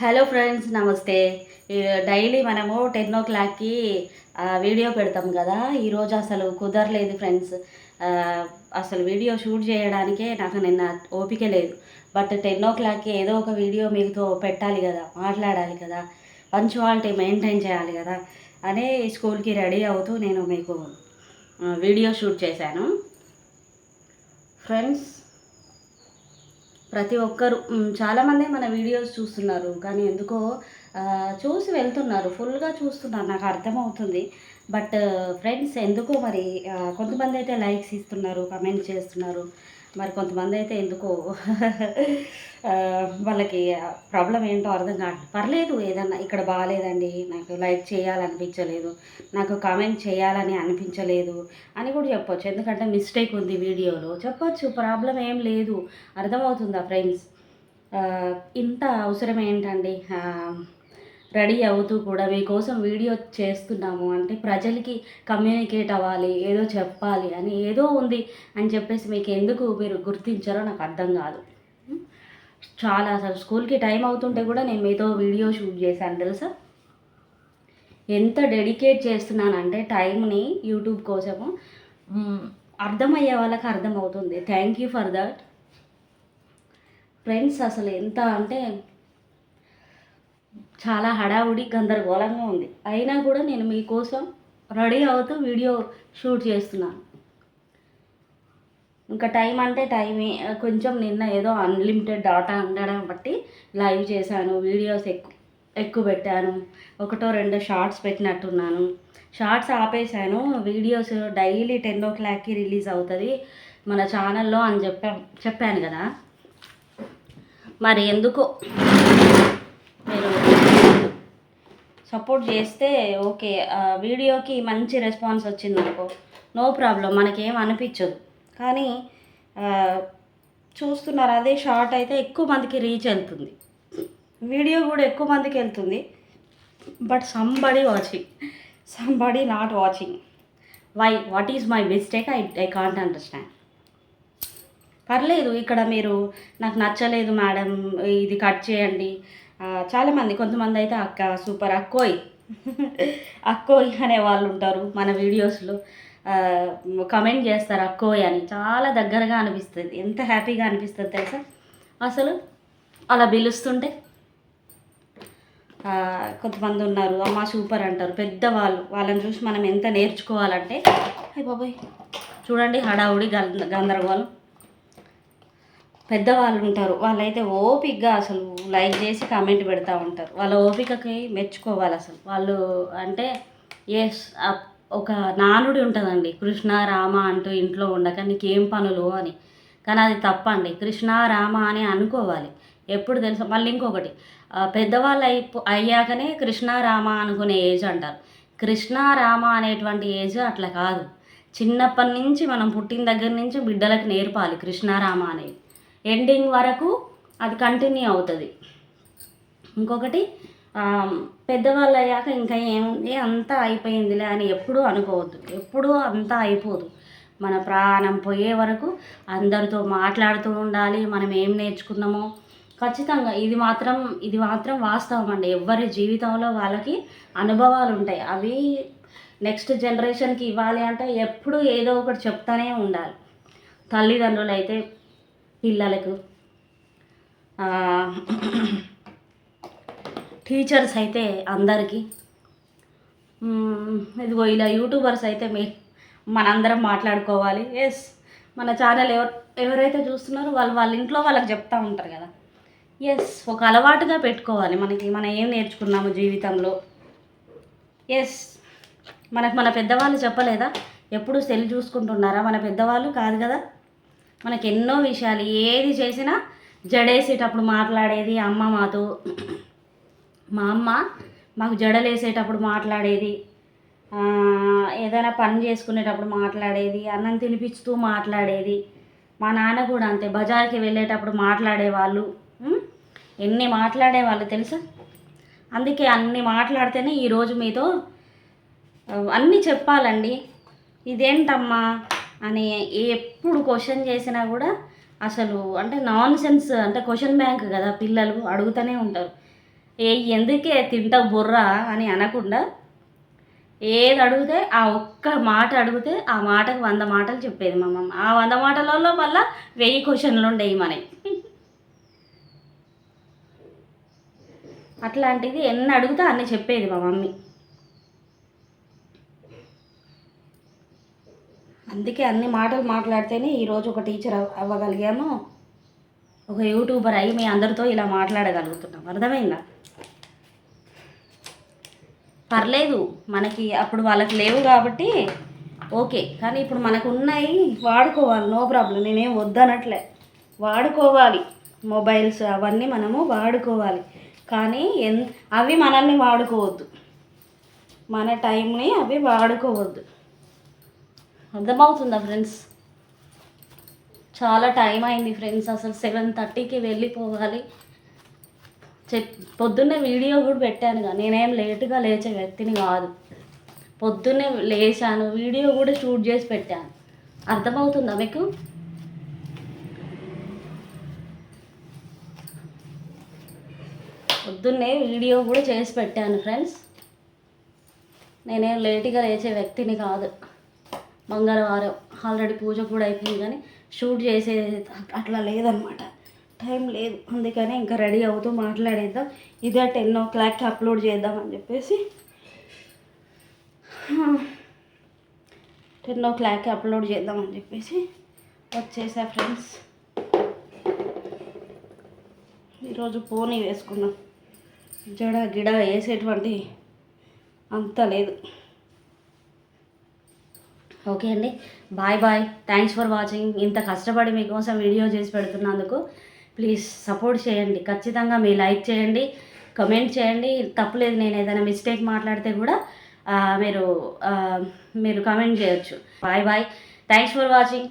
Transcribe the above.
Hello friends నమస్తే. Daily మనము ten ఓ క్లాక్కి వీడియో పెడతాం కదా. ఈరోజు అసలు కుదరలేదు ఫ్రెండ్స్. అసలు వీడియో షూట్ చేయడానికే నాకు నిన్న ఓపిక లేదు. బట్ టెన్ ఓ క్లాక్కి ఏదో ఒక వీడియో మీతో పెట్టాలి కదా మాట్లాడాలి కదా. పంచువాలిటీ మెయింటైన్ చేయాలి కదా అనే స్కూల్కి రెడీ అవుతూ నేను మీకు వీడియో షూట్ చేశాను. ఫ్రెండ్స్ ప్రతి ఒక్కరు చాలామందే చాలామంది మన వీడియోస్ చూస్తున్నారు. కానీ ఎందుకో చూసి వెళ్తున్నారు. ఫుల్గా చూస్తున్నారు. నాకు అర్థమవుతుంది. బట్ ఫ్రెండ్స్ ఎందుకో మరి కొంతమంది అయితే లైక్స్ ఇస్తున్నారు కమెంట్ చేస్తున్నారు. మరి కొంతమంది అయితే ఎందుకో వాళ్ళకి ప్రాబ్లం ఏంటో అర్థం కావట్లేదు పర్లేదు ఏదన్నా ఇక్కడ బాగాలేదండి నాకు లైక్ చేయాలనిపించలేదు నాకు కామెంట్ చేయాలని అనిపించలేదు అని కూడా చెప్పొచ్చు. ఎందుకంటే మిస్టేక్ ఉంది వీడియోలో. చెప్పొచ్చు ప్రాబ్లం ఏం లేదు. అర్థమవుతుందా ఫ్రెండ్స్? ఇంత అవసరం ఏంటండి? రెడీ అవుతూ కూడా మీకోసం వీడియో చేస్తున్నాము. అంటే ప్రజలకి కమ్యూనికేట్ అవ్వాలి ఏదో చెప్పాలి అని ఏదో ఉంది అని చెప్పేసి మీకు ఎందుకు మీరు గుర్తించారో నాకు అర్థం కాదు. చాలా అసలు స్కూల్కి టైం అవుతుంటే కూడా నేను మీతో వీడియో షూట్ చేశాను తెలుసా? ఎంత డెడికేట్ చేస్తున్నానంటే టైంని యూట్యూబ్ కోసము. అర్థమయ్యే వాళ్ళకి అర్థమవుతుంది. Thank you for that. Friends అసలు ఎంత అంటే చాలా హడావుడి గందరగోళంగా ఉంది. అయినా కూడా నేను మీకోసం రెడీ అవుతూ వీడియో షూట్ చేస్తున్నాను. ఇంకా టైం అంటే టైమే. కొంచెం నిన్న ఏదో అన్లిమిటెడ్ డాటా ఉండడం బట్టి లైవ్ చేశాను వీడియోస్ ఎక్కువ ఎక్కువ పెట్టాను ఒకటో రెండో షార్ట్స్ పెట్టినట్టున్నాను. షార్ట్స్ ఆపేశాను వీడియోస్ డైలీ టెన్ ఓ క్లాక్కి రిలీజ్ అవుతుంది మన ఛానల్లో అని చెప్పా చెప్పాను కదా. మరి ఎందుకో మీరు సపోర్ట్ చేస్తే ఓకే వీడియోకి మంచి రెస్పాన్స్ వచ్చింది అనుకో. నో ప్రాబ్లం మనకేం అనిపించదు. కానీ చూస్తున్నారు అదే షార్ట్ అయితే ఎక్కువ మందికి రీచ్ వెళ్తుంది. వీడియో కూడా ఎక్కువ మందికి వెళ్తుంది. But somebody watching somebody not watching why what is my mistake I I can't understand పర్లేదు ఇక్కడ మీరు నాకు నచ్చలేదు మేడం ఇది కట్ చేయండి. చాలామంది కొంతమంది అయితే అక్క సూపర్ అక్కోయ్. అక్కోయ్ అనే వాళ్ళు ఉంటారు మన వీడియోస్లో. కమెంట్ చేస్తారు అక్కోయ్ అని. చాలా దగ్గరగా అనిపిస్తుంది. ఎంత హ్యాపీగా అనిపిస్తుంది తెలుసా? అసలు అలా పిలుస్తుంటే కొంతమంది ఉన్నారు అమ్మ సూపర్ అంటారు. పెద్దవాళ్ళు వాళ్ళని చూసి మనం ఎంత నేర్చుకోవాలంటే అయ్యి బాబోయ్ చూడండి హడావుడి గంద గందరగోళం. పెద్దవాళ్ళు ఉంటారు వాళ్ళైతే ఓపికగా అసలు లైక్ చేసి కామెంట్ పెడతా ఉంటారు. వాళ్ళ ఓపికకి మెచ్చుకోవాలి అసలు. వాళ్ళు అంటే ఎస్ ఒక నానుడి ఉంటుందండి. కృష్ణ రామ అంటూ ఇంట్లో ఉండక నీకేం పనులు అని. కానీ అది తప్పండి. కృష్ణ రామ అని అనుకోవాలి. ఎప్పుడు తెలుసు? మళ్ళీ ఇంకొకటి. పెద్దవాళ్ళు అయిపో అయ్యాకనే కృష్ణ రామ అనుకునే ఏజ్ అంటారు. కృష్ణ రామ అనేటువంటి ఏజ్ అట్లా కాదు. చిన్నప్పటి నుంచి మనం పుట్టిన దగ్గర నుంచి బిడ్డలకు నేర్పాలి కృష్ణారామ అనేది. ఎండింగ్ వరకు అది కంటిన్యూ అవుతుంది. ఇంకొకటి పెద్దవాళ్ళు అయ్యాక ఇంకా ఏముంది? అంతా అయిపోయిందిలే అని ఎప్పుడూ అనుకోవద్దు. ఎప్పుడూ అంతా అయిపోదు. మన ప్రాణం పోయే వరకు అందరితో మాట్లాడుతూ ఉండాలి. మనం ఏం నేర్చుకున్నామో? ఖచ్చితంగా ఇది మాత్రం ఇది మాత్రం వాస్తవం అండి. ఎవరి జీవితంలో వాళ్ళకి అనుభవాలు ఉంటాయి. అవి నెక్స్ట్ జనరేషన్కి ఇవ్వాలి అంటే ఎప్పుడు ఏదో ఒకటి చెప్తానే ఉండాలి. తల్లిదండ్రులు అయితే పిల్లలకు టీచర్స్ అయితే అందరికీ ఇదిగో ఇలా యూట్యూబర్స్ అయితే మీ మనందరం మాట్లాడుకోవాలి. ఎస్ మన ఛానల్ ఎవరు ఎవరైతే చూస్తున్నారో వాళ్ళు వాళ్ళ ఇంట్లో వాళ్ళకి చెప్తా ఉంటారు కదా. ఎస్ ఒక అలవాటుగా పెట్టుకోవాలి మనకి మనం ఏం నేర్చుకున్నాము జీవితంలో. ఎస్ మనకు మన పెద్దవాళ్ళు చెప్పలేదా? ఎప్పుడు సెల్ చూసుకుంటున్నారా? మన పెద్దవాళ్ళు కాదు కదా. మనకి ఎన్నో విషయాలు ఏది చేసినా జడేసేటప్పుడు మాట్లాడేది అమ్మ మాతో. మా అమ్మ మాకు జడలేసేటప్పుడు మాట్లాడేది. ఏదైనా పని చేసుకునేటప్పుడు మాట్లాడేది అన్నం తినిపిస్తూ మాట్లాడేది. మా నాన్న కూడా అంతే బజార్కి వెళ్ళేటప్పుడు మాట్లాడేవాళ్ళు. ఎన్ని మాట్లాడేవాళ్ళు తెలుసా? అందుకే అన్ని మాట్లాడితేనే ఈరోజు మీతో అన్నీ చెప్పాలండి. ఇదేంటమ్మా? అని ఎప్పుడు క్వశ్చన్ చేసినా కూడా అసలు అంటే నాన్ సెన్స్ అంటే క్వశ్చన్ బ్యాంక్ కదా పిల్లలు అడుగుతూనే ఉంటారు. ఏ ఎందుకే తింటావు బుర్రా అని అనకుండా ఏది అడిగితే ఆ ఒక్క మాట అడిగితే ఆ మాటకు వంద మాటలు చెప్పేది మా మమ్మ ఆ వంద మాటలలో మళ్ళీ వెయ్యి క్వశ్చన్లు ఉండేవి మనకి అట్లాంటిది ఎన్ని అడుగుతా అన్నీ చెప్పేది మా మమ్మీ. అందుకే అన్ని మాటలు మాట్లాడితేనే ఈరోజు ఒక టీచర్ అవ్వగలిగాము ఒక యూట్యూబర్ అయి మీ అందరితో ఇలా మాట్లాడగలుగుతున్నాం. అర్థమైందా? పర్లేదు మనకి అప్పుడు వాళ్ళకి లేవు కాబట్టి ఓకే. కానీ ఇప్పుడు మనకు ఉన్నాయి వాడుకోవాలి. No problem. నేనేం వద్దనట్లే. వాడుకోవాలి. మొబైల్స్ అవన్నీ మనము వాడుకోవాలి. కానీ ఎన్ అవి మనల్ని వాడుకోవద్దు. మన టైంని అవి వాడుకోవద్దు. అర్థమవుతుందా ఫ్రెండ్స్ చాలా టైం అయింది ఫ్రెండ్స్ అసలు సెవెన్ థర్టీకి వెళ్ళిపోవాలి. చెప్ పొద్దున్నే వీడియో కూడా పెట్టానుగా నేనేం లేటుగా లేచే వ్యక్తిని కాదు. పొద్దున్నే లేచాను వీడియో కూడా షూట్ చేసి పెట్టాను. అర్థమవుతుందా మీకు? పొద్దున్నే వీడియో కూడా చేసి పెట్టాను ఫ్రెండ్స్ నేనేం లేటుగా లేచే వ్యక్తిని కాదు. మంగళవారం ఆల్రెడీ పూజ కూడా అయిపోయింది కానీ షూట్ చేసేది అట్లా లేదనమాట. టైం లేదు. అందుకని ఇంకా రెడీ అవుతూ మాట్లాడేద్దాం. ఇదే టెన్ ఓ క్లాక్కి అప్లోడ్ చేద్దామని చెప్పేసి. టెన్ ఓ క్లాక్కి అప్లోడ్ చేద్దామని చెప్పేసి వచ్చేసా ఫ్రెండ్స్. ఈరోజు పోనీ వేసుకున్నాం జడ గిడ వేసేటువంటి అంత లేదు. ఓకే అండి. Bye bye. Thanks for watching ఇంత కష్టపడి మీకోసం వీడియో చేసి పెడుతున్నందుకు ప్లీజ్ సపోర్ట్ చేయండి. ఖచ్చితంగా మీ లైక్ చేయండి. కమెంట్ చేయండి. తప్పులేదు నేను ఏదైనా మిస్టేక్ మాట్లాడితే కూడా మీరు మీరు కమెంట్ చేయొచ్చు. Bye bye. Thanks for watching